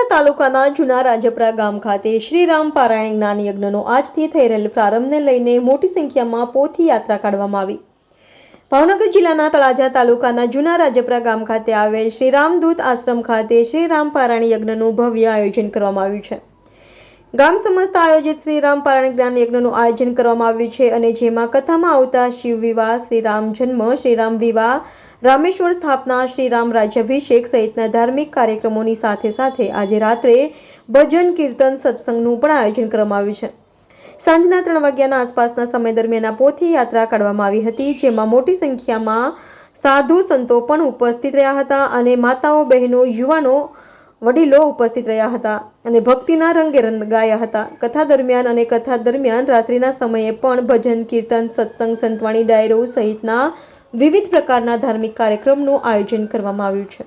તળાજા તાલુકાના જૂના રાજપરા ગામ ખાતે શ્રીરામ પારાયણ જ્ઞાન યજ્ઞનો આજથી થઈ રહેલ પ્રારંભને લઈને મોટી સંખ્યામાં પોથી યાત્રા કાઢવામાં આવી. ભાવનગર જિલ્લાના તળાજા તાલુકાના જૂના રાજપરા ગામ ખાતે આવેલ શ્રીરામદૂત આશ્રમ ખાતે શ્રીરામ પારાયણ યજ્ઞનું ભવ્ય આયોજન કરવામાં આવ્યું છે. ગામ સમસ્ત આયોજિત શ્રીરામ પારાયણ જ્ઞાન યજ્ઞનું આયોજન કરવામાં આવ્યું છે અને જેમાં કથામાં આવતા શિવ વિવાહ, શ્રીરામ જન્મ, શ્રીરામ વિવાહ રામેશ્વર સ્થાપના શ્રીરામ રાજ્યાભિષેક સહિતના ધાર્મિક કાર્યક્રમોની સાથે સાથે આજે રાત્રે ભજન કીર્તન સત્સંગનું પણ આયોજન કરવામાં આવ્યું છે. સાંજના ત્રણ વાગ્યાના આસપાસના સમય દરમિયાન આ પોથી યાત્રા કાઢવામાં આવી હતી, જેમાં મોટી સંખ્યામાં સાધુ સંતો પણ ઉપસ્થિત રહ્યા હતા અને માતાઓ, બહેનો, યુવાનો વડીલો ઉપસ્થિત રહ્યા હતા અને ભક્તિના રંગે રંગાયા હતા. કથા દરમિયાન અને કથા દરમિયાન રાત્રિના સમયે પણ ભજન, કીર્તન, સત્સંગ, સંતવાણી ડાયરો સહિતના વિવિધ પ્રકારના ધાર્મિક કાર્યક્રમનું આયોજન કરવામાં આવ્યું છે.